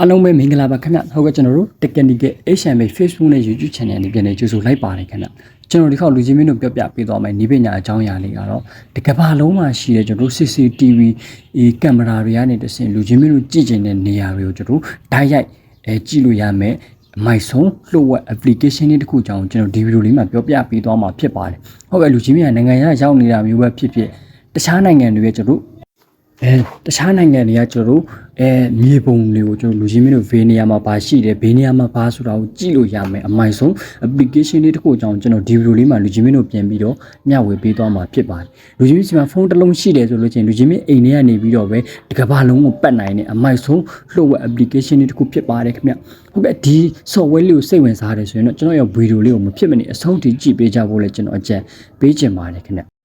အားလုံးပဲမင်္ဂလာပါခင်ဗျဟုတ်ကဲ့ကျွန်တော်တို့ Technical HMA Facebook နဲ့ YouTube Channel နဲ့ပြန်လည်ကြိုဆိုလိုက်ပါတယ်ခင်ဗျကျွန်တော်ဒီခေါက်လူချင်းမင်းတို့ပြောပြပေးသွားမယ်ဤပညာအကြောင်းအရာလေးကတော့တကဘာလုံးမှာရှိတဲ့ကျွန်တော်တို့ CCTV ဒီကင်မရာတွေကနေတဆင်လူချင်းမင်းတို့ကြည့်ကျင်တဲ့နေရာတွေကိုကျွန်တော်တို့ဓာတ်ရိုက်အဲကြည့်လို့ရမယ်မိုက်ဆုံးလှုပ်ဝက် application လေးတစ်ခုကြောင်းကျွန်တော်ဒီဗီဒီယိုလေးမှာပြောပြပေးသွားမှာဖြစ်ပါတယ်ဟုတ်ကဲ့လူချင်းမင်းကနိုင်ငံရရောက်နေတာမျိုးပဲဖြစ်ဖြစ်တခြားနိုင်ငံတွေရဲ့ကျွန်တော်တို့ အဲတခြားနိုင်ငံတွေကကျွန်တော်တို့အဲမြေပုံတွေကိုကျွန်တော်လူချင်းမင်းတို့ဘေးနေရာမှာဘာရှိတယ်ဘေးနေရာမှာဘာဆိုတာကိုကြည့်လို့ရမယ်အမိုင်ဆုံး application လေးတစ်ခုအကြောင်းကျွန်တော်ဒီဗီဒီယိုလေးမှာလူချင်းမင်းတို့ပြန်ပြီးတော့မျှဝေပေးသွားမှာဖြစ်ပါတယ်လူချင်းမင်းစီမှာဖုန်းတစ်လုံးရှိတယ်ဆိုလို့ချင်းလူချင်းမင်းအိမ်ထဲကနေပြီးတော့ပဲတကဘာလုံးကိုပတ်နိုင်တဲ့အမိုင်ဆုံးလှုပ်ဝက် application လေးတစ်ခုဖြစ်ပါတယ်ခင်ဗျဟုတ်ကဲ့ဒီ software လေးကိုစိတ်ဝင်စားတယ်ဆိုရင်တော့ကျွန်တော်ရဲ့ဗီဒီယိုလေးကိုမဖြစ်မနေအဆုံးထိကြည့်ပေးကြဖို့လည်းကျွန်တော်အကြံပေးချင်ပါတယ်ခင်ဗျ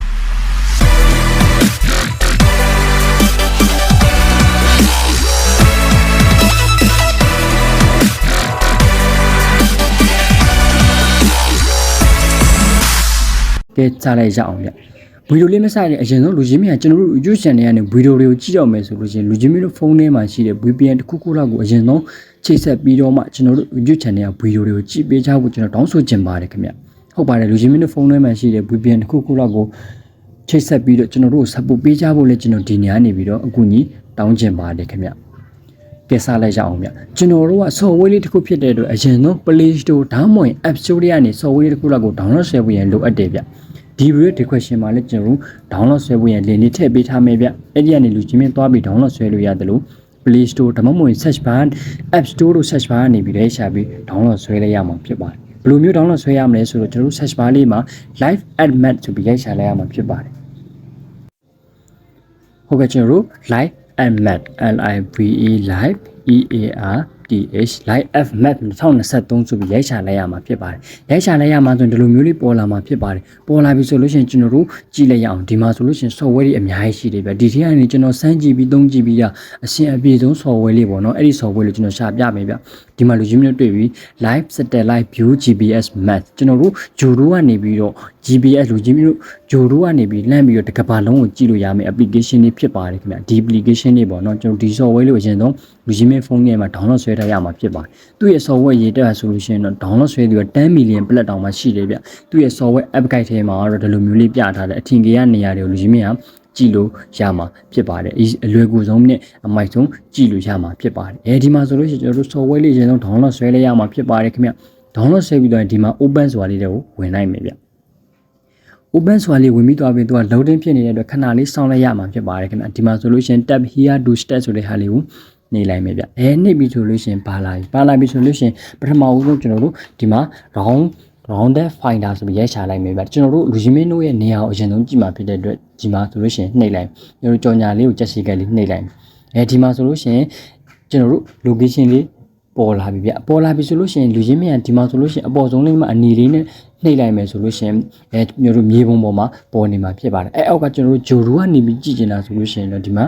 ကဲကြားလိုက်ရအောင်ဗျဗီဒီယိုလေးမစရင်အရင်ဆုံးလူချင်းမင်းကကျွန်တော်တို့ YouTube channel ကနေဗီဒီယိုတွေကိုကြည့်ရမယ်ဆိုလို့ရှိရင်လူချင်းမင်းတို့ဖုန်းထဲမှာရှိတဲ့ VPN တစ်ခုခုလောက်ကိုအရင်ဆုံးချိတ်ဆက်ပြီးတော့မှကျွန်တော်တို့ YouTube channel ကဗီဒီယိုတွေကိုကြည့်ပေးကြဖို့ကျွန်တော်တောင်းဆိုချင်ပါတယ်ခင်ဗျဟုတ်ပါတယ်လူချင်းမင်းတို့ဖုန်းထဲမှာရှိတဲ့ VPN တစ်ခုခုလောက်ကိုချိတ်ဆက်ပြီးတော့ကျွန်တော်တို့ support ပေးကြဖို့လည်းကျွန်တော်ဒီနေရာနေပြီးတော့အကူအညီတောင်းချင်ပါတယ်ခင်ဗျ ကဲစားလိုက်ရအောင်ဗျကျွန်တော်တို့က software လေးတစ်ခုဖြစ်တဲ့အတွက်အရင်ဆုံး Play Store ဒါမှမဟုတ် App Store တွေကနေ software လေးတစ်ခုလောက်ကို download ဆွဲဖို့ရန်လိုအပ်တယ်ဗျဒီ video description မှာလည်းကျွန်တော်တို့ download ဆွဲဖို့ရန် link လေးထည့်ပေးထားမယ်ဗျအဲ့ဒီကနေလူချင်းမင်းသွားပြီး download ဆွဲလို့ရတယ်လို့ Play Store ဒါမှမဟုတ် search bar App Store တို့ search bar ကနေပြီးလဲရှာပြီး download ဆွဲလိုက်ရမှာဖြစ်ပါတယ်ဘယ်လိုမျိုး download ဆွဲရမလဲဆိုတော့ကျွန်တော်တို့ search bar လေးမှာ live ad mat ဆိုပြီးရိုက်ရှာလိုက်ရမှာဖြစ်ပါတယ်ဟုတ်ကဲ့ကျွန်တော်တို့ live I'm Matt, L-I-V-E Live, E-A-R a r t h live f map 2023ဆိုပြီးရိုက်ချလိုက်ရမှာဖြစ်ပါတယ်ရိုက်ချလိုက်ရမှာဆိုရင်ဒီလိုမျိုးလေးပေါ်လာမှာဖြစ်ပါတယ်ပေါ်လာပြီဆိုလို့ရှိရင်ကျွန်တော်တို့ကြည့်လိုက်ရအောင်ဒီမှာဆိုလို့ရှိရင် software တွေအများကြီးရှိတယ်ဗျဒီထဲကနေကျွန်တော်စမ်းကြည့်ပြီးသုံးကြည့်ပြီးရအရှင်အပြေဆုံး software လေးပေါ့နော်အဲ့ဒီ software လေးကျွန်တော်ရှာပြမယ်ဗျဒီမှာလူကြီးမျိုးတွေ့ပြီး live satellite view gps map ကျွန်တော်တို့ဂျိုရိုကနေပြီးတော့ GPS လူကြီးမျိုးဂျိုရိုကနေပြီးလှမ်းပြီးတော့တကဘာလုံးကိုကြည့်လို့ရမယ် application လေးဖြစ်ပါတယ်ခင်ဗျဒီ application လေးပေါ့နော်ကျွန်တော်ဒီ software လေးကိုအရင်ဆုံးလူကြီးမျိုးဖုန်းထဲမှာ download ဆွဲထားရမှာဖြစ်ပါတယ်သူ့ရဲ့ software ရေးတက်ဆိုလို့ရှိရင်တော့ download ဆွဲပြီးတော့10 million ပလက်တောင်မှရှိတယ်ဗျသူ့ရဲ့ software app guide ထဲမှာတော့ဒီလိုမျိုးလေးပြထားတယ်အထင်ကြီးရနေရာတွေကိုလူကြီးမျိုးကကြည့်လို့ရမှာဖြစ်ပါတယ်အလွယ်ကူဆုံးနဲ့အမိုက်ဆုံးကြည့်လို့ရမှာဖြစ်ပါတယ်အဲဒီမှာဆိုလို့ရှိရင်ကျွန်တော်တို့ software လေးအရင်ဆုံး download ဆွဲလိုက်ရမှာဖြစ်ပါတယ်ခင်ဗျ download ဆွဲပြီးတော့ဒီမှာ open ဆိုတာလေးတွေကိုဝင်နိုင်မယ်ဗျ open ဆိုတာလေးဝင်ပြီးသွားပြီးသူက loading ဖြစ်နေတဲ့အတွက်ခဏလေးစောင့်လိုက်ရမှာဖြစ်ပါတယ်ခင်ဗျဒီမှာဆိုလို့ရှိရင် tab here to start ဆိုတဲ့ဟာလေးကို နေလိုက်မယ်ဗျအဲနှိပ်ပြီးဆိုလို့ရှိရင်ပါလာပြီပါလာပြီဆိုလို့ရှိရင်ပထမဦးဆုံးကျွန်တော်တို့ဒီမှာ round rounded finder ဆိုပြီးရိုက်ချလိုက်မယ်ဗျကျွန်တော်တို့လူကြီးမင်းတို့ရဲ့နေရာကိုအရင်ဆုံးကြည့်မှာဖြစ်တဲ့အတွက်ဒီမှာဆိုလို့ရှိရင်နှိပ်လိုက်ကျွန်တော်တို့ကြော်ညာလေးကိုကြက်စီကလေးနှိပ်လိုက်အဲဒီမှာဆိုလို့ရှိရင်ကျွန်တော်တို့ location လေးပေါ်လာပြီဗျပေါ်လာပြီဆိုလို့ရှိရင်လူချင်းမြန်ဒီမှာဆိုလို့ရှိရင်အပေါ်ဆုံးလေးမှာအနီလေးနဲ့နှိပ်လိုက်မယ်ဆိုလို့ရှိရင်အဲမျိုးတို့မြေပုံပေါ်မှာပေါ်နေမှာဖြစ်ပါတယ်အဲအောက်ကကျွန်တော်တို့ဂျိုရူကနေပြီးကြည့်နေတာဆိုလို့ရှိရင်တော့ဒီမှာ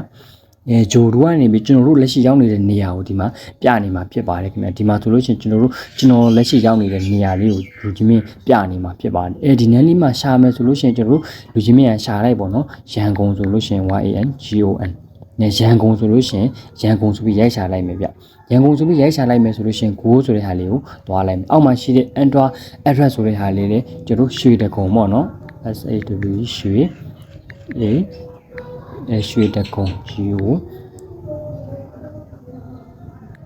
အဲဂျိုရူကနေပြီးကျွန်တော်တို့လက်ရှိရောက်နေတဲ့နေရာကိုဒီမှာပြနေမှာဖြစ်ပါတယ်ခင်ဗျဒီမှာဆိုလို့ရှိရင်ကျွန်တော်တို့ကျွန်တော်လက်ရှိရောက်နေတဲ့နေရာလေးကိုလူချင်းမြင့်ပြနေမှာဖြစ်ပါတယ်အဲဒီနန်းလေးမှာရှာမယ်ဆိုလို့ရှိရင်ကျွန်တော်တို့လူချင်းမြင့်ရှာလိုက်ပေါ့နော်ရန်ကုန်ဆိုလို့ရှိရင် YAN GON နဲ့ရန်ကုန်ဆိုလို့ရှိရင်ရန်ကုန်ဆိုပြီးရိုက်ရှာလိုက်မယ်ဗျရန်ကုန်ဆိုပြီးရိုက်ရှာလိုက်မယ်ဆိုလို့ရှိရင်ကိုဆိုတဲ့ဟာလေးကိုသွားလိုက်မယ်အောက်မှာရှိတဲ့ Android address ဆိုတဲ့ဟာလေးလေကျွန်တော်ရွှေတကုံပေါ့နော် SAW ရွှေ A အဲ ရွှေတကုံ GO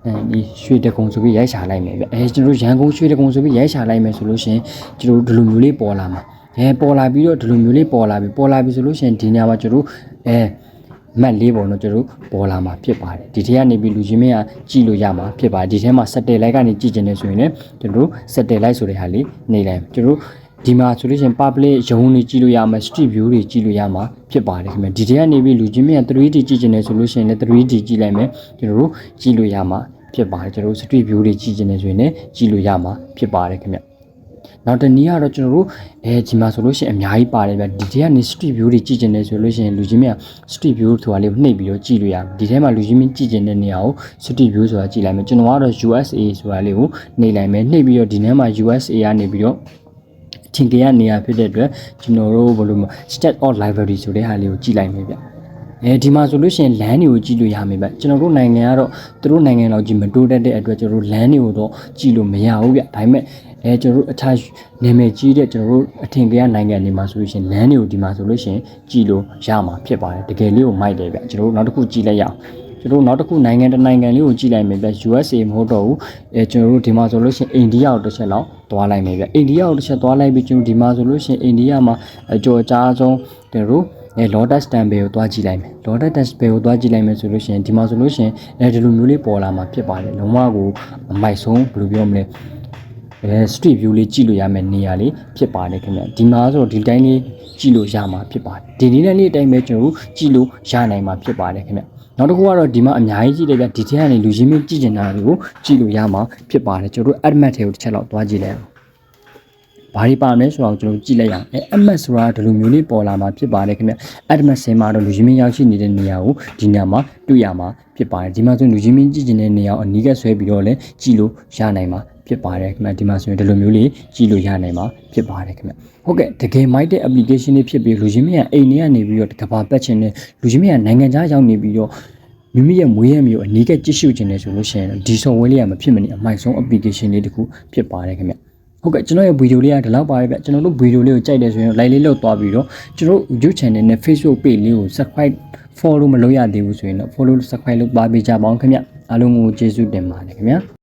အဲဒီရွှေတကုံဆိုပြီးရိုက်ရှာလိုက်မယ်ဗျအဲကျွန်တော်တို့ရန်ကုန်ရွှေတကုံဆိုပြီးရိုက်ရှာလိုက်မယ်ဆိုလို့ရှိရင်ကျွန်တော်တို့ဒီလိုမျိုးလေးပေါ်လာမှာအဲပေါ်လာပြီးတော့ဒီလိုမျိုးလေးပေါ်လာပြီပေါ်လာပြီဆိုလို့ရှိရင်ဒီနေရာမှာကျွန်တော်တို့အဲမက်လေးပုံတော့ကျွန်တော်တို့ပေါ်လာမှာဖြစ်ပါတယ်ဒီထဲကနေပြီးလူချင်းမင်းကကြည့်လို့ရမှာဖြစ်ပါတယ်ဒီထဲမှာ satellite ကနေကြည့်ကျင်နေဆိုရင်လည်းကျွန်တော်တို့ satellite ဆိုတဲ့ဟာလေးနေလိုက်ကျွန်တော်တို့ ဒီမှာဆိုလို့ရှိရင် public ရုံးတွေကြည့်လို့ရမှာ street view တွေကြည့်လို့ရမှာဖြစ်ပါတယ်ခင်ဗျဒီထဲကနေပြီးလူချင်းမင်းက 3D ကြည့်ကျင်နေဆိုလို့ရှိရင်လည်း 3D ကြည့်လိုက်မယ်ကျွန်တော်တို့ကြည့်လို့ရမှာဖြစ်ပါတယ်ကျွန်တော်တို့ street view တွေကြည့်ကျင်နေဆိုရင်လည်းကြည့်လို့ရမှာဖြစ်ပါတယ်ခင်ဗျနောက်တနည်းကတော့ကျွန်တော်တို့အဲဒီမှာဆိုလို့ရှိရင်အများကြီးပါတယ်ဗျဒီထဲကနေ street view တွေကြည့်ကျင်နေဆိုလို့ရှိရင်လူချင်းမြတ် street view ဆိုတာလေးကိုနှိပ်ပြီးတော့ကြည့်လို့ရတယ်ဒီထဲမှာလူချင်းမြတ်ကြည့်ကျင်တဲ့နေရာကို street view ဆိုတာကြည့်လိုက်မယ်ကျွန်တော်ကတော့ USA ဆိုတာလေးကိုနှိပ်လိုက်မယ်နှိပ်ပြီးတော့ဒီထဲမှာ USA ကနေပြီးတော့ အထင်ကြီးနေရာဖြစ်တဲ့အတွက်ကျွန်တော်တို့ဘယ်လိုမ state of library ဆိုတဲ့ဟာလေးကိုကြည့်လိုက်မယ်ဗျအဲဒီမှာဆိုလို့ရှိရင်လမ်းတွေကိုကြည့်လို့ရမယ်ဗျကျွန်တော်တို့နိုင်ငံကတော့သူတို့နိုင်ငံလောက်ကြီးမတိုးတက်တဲ့အတွက်ကျွန်တော်တို့လမ်းတွေကိုတော့ကြည့်လို့မရဘူးဗျဒါပေမဲ့အဲကျွန်တော်တို့အခြားနာမည်ကြီးတဲ့ကျွန်တော်တို့အထင်ကရနိုင်ငံတွေမှာဆိုလို့ရှိရင်လမ်းတွေကိုဒီမှာဆိုလို့ရှိရင်ကြည့်လို့ရမှာဖြစ်ပါတယ်တကယ်လေးကိုမိုက်တယ်ဗျကျွန်တော်တို့နောက်တစ်ခုကြည့်လိုက်ရအောင် ကျွန်တော်တို့နောက်တစ်ခုနိုင်ငံတစ်နိုင်ငံလေးကိုကြည့်လိုက်မယ်ဗျ USA မဟုတ်တော့ဘူးအဲကျွန်တော်တို့ဒီမှာဆိုလို့ရှိရင်အိန္ဒိယကိုတစ်ချက်လောက်သွားလိုက်မယ်ဗျအိန္ဒိယကိုတစ်ချက်သွားလိုက်ပြီးကျွန်တော်ဒီမှာဆိုလို့ရှိရင်အိန္ဒိယမှာအကျော်ကြားဆုံးကျွန်တော်တို့အဲ Lotus Temple ကိုသွားကြည့်လိုက်မယ် Lotus Temple ကိုသွားကြည့်လိုက်မယ်ဆိုလို့ရှိရင်ဒီမှာဆိုလို့ရှိရင်အဲဒီလိုမျိုးလေးပေါ်လာမှာဖြစ်ပါတယ်လုံးဝကိုအမိုက်ဆုံးဘယ်လိုပြောမလဲအဲ street view လေးကြည့်လို့ရမယ့်နေရာလေးဖြစ်ပါတယ်ခင်ဗျဒီမှာဆိုတော့ဒီတိုင်းလေးကြည့်လို့ရမှာဖြစ်ပါတယ်ဒီနည်းနဲ့လေးအတိုင်းပဲကျွန်တော်တို့ကြည့်လို့ရနိုင်မှာဖြစ်ပါတယ်ခင်ဗျ နောက်တစ်ခုကတော့ဒီမှာအများကြီးကြည့်တယ်ဗျဒီထဲကနေလူချင်းမင်းကြည့်ကျင်တာတွေကိုကြည့်လို့ရမှာဖြစ်ပါတယ်ကျွန်တော်တို့ admit တွေကိုတစ်ချက်လောက်သွားကြည့်လိုက်အောင်ဘာတွေပါမလဲဆိုတော့ကျွန်တော်ကြည့်လိုက်ရအောင်အဲ admit ဆိုတာဒီလိုမျိုးလေးပေါ်လာမှာဖြစ်ပါတယ်ခင်ဗျ admit ဆင်းမှာတော့လူချင်းမင်းရောက်ရှိနေတဲ့နေရာကိုဒီနေရာမှာတွေ့ရမှာဖြစ်ပါတယ်ဒီမှာဆိုလူချင်းမင်းကြည့်ကျင်တဲ့နေရာကိုအနီးကဆွဲပြီးတော့လည်းကြည့်လို့ရနိုင်မှာ ဖြစ်ပါတယ်ခင်ဗျဒီမှာဆိုရင်ဒီလိုမျိုးလေးကြည့်လို့ရနိုင်မှာဖြစ်ပါတယ်ခင်ဗျဟုတ်ကဲ့တကယ်မိုက်တဲ့ application လေးဖြစ်ပြီးလူချင်းမင်းကအိမ်ထဲကနေပြီးတော့ကဘာပတ်ချင်တဲ့လူချင်းမင်းကနိုင်ငံခြားရောက်နေပြီးတော့မိမိရဲ့မွေးရမျိုးအနီးကကြည့်ရှုခြင်းနဲ့ဆိုလို့ရှိရင်ဒီ software လေးကမဖြစ်မနေအမိုက်ဆုံး application လေးတစ်ခုဖြစ်ပါတယ်ခင်ဗျဟုတ်ကဲ့ကျွန်တော်ရဲ့ဗီဒီယိုလေးကဒီလောက်ပါပဲဗျကျွန်တော်တို့ဗီဒီယိုလေးကိုကြိုက်တယ်ဆိုရင် like လေးလုပ်သွားပြီးတော့ကျွန်တော်တို့ YouTube channel နဲ့ Facebook page လေးကို subscribe follow မလုပ်ရသေးဘူးဆိုရင်တော့ follow subscribe လုပ်ပါပေးကြပါအောင်ခင်ဗျအားလုံးကိုကျေးဇူးတင်ပါတယ်ခင်ဗျာ